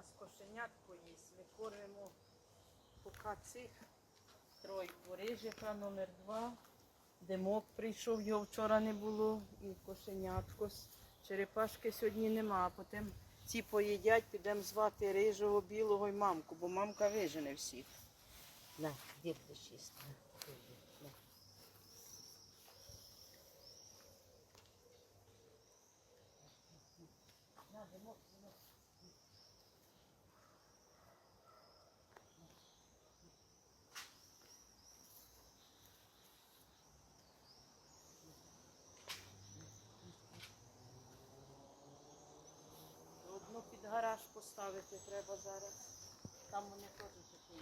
нас кошенят поїсть. Ми кормимо поки цих тройку. Рижика номер два. Димок прийшов, його вчора не було. І кошенятко. Черепашки сьогодні нема, а потім ці поїдять, підемо звати рижого, білого і мамку, бо мамка вижене всіх. На, ты чисто? На, димок, під гараж поставити треба зараз. Там вони теж їдять.